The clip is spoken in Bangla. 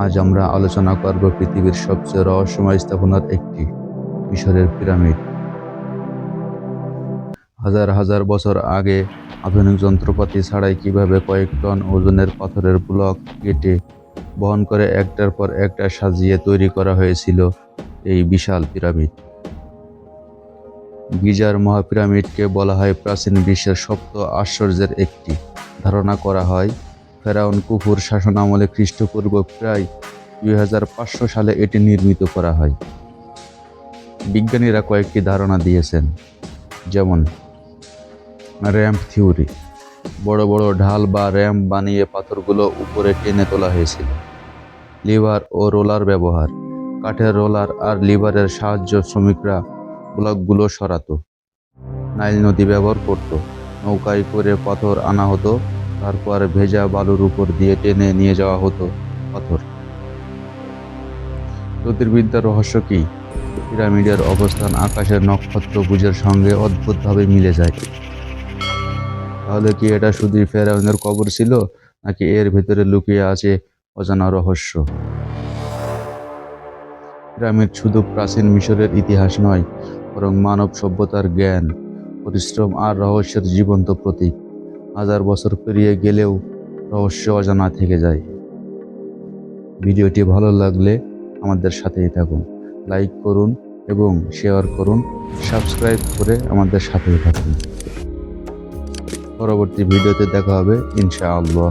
আজ আমরা আলোচনা করব পৃথিবীর সবচেয়ে রহস্যময় স্থাপনার একটি মিশরের পিরামিড। হাজার হাজার বছর আগে আধুনিক যন্ত্রপাতি ছাড়াই কীভাবে কয়েক টন ওজনের পাথরের ব্লক কেটে বহন করে একটার পর একটা সাজিয়ে তৈরি করা হয়েছিল এই বিশাল পিরামিড। গিজার মহাপিরামিডকে বলা হয় প্রাচীন বিশ্বের সপ্ত আশ্চর্যের একটি। ধারণা করা হয় ফেরাউন কুফুর শাসনামলে খ্রিস্টপূর্ব প্রায় দুই হাজার পাঁচশো সালে এটি নির্মিত করা হয়। বিজ্ঞানীরা কয়েকটি ধারণা দিয়েছেন, যেমন র্যাম্প থিওরি। বড় বড় ঢাল বা র্যাম্প বানিয়ে পাথরগুলো উপরে টেনে তোলা হয়েছিল। লিভার ও রোলার ব্যবহার। কাঠের রোলার আর লিভারের সাহায্য শ্রমিকরা ব্লকগুলো সরাতো। নাইল নদী ব্যবহার করত। নৌকায় করে পাথর আনা হতো। তারপর ভেজা বালুর উপর দিয়ে টেনে নিয়ে যাওয়া হতো পাথর। জ্যোতির্বিদ্যার রহস্য কি? পিরামিডের অবস্থান আকাশের নক্ষত্রপুঞ্জের সঙ্গে অদ্ভুতভাবে মিলে যায়। তাহলে কি এটা শুধুই ফেরাউনের কবর ছিল, নাকি এর ভেতরে লুকিয়ে আছে অজানা রহস্য? পিরামিড শুধু প্রাচীন মিশরের ইতিহাস নয়, বরং মানব সভ্যতার জ্ঞান, পরিশ্রম আর রহস্যের জীবন্ত প্রতীক। হাজার বছর পেরিয়ে গেলেও রহস্য অজানা থেকে যায়। ভিডিওটি ভালো লাগলে আমাদের সাথেই থাকুন, লাইক করুন এবং শেয়ার করুন, সাবস্ক্রাইব করে আমাদের সাথেই থাকুন। পরবর্তী ভিডিওতে দেখা হবে, ইনশাআল্লাহ।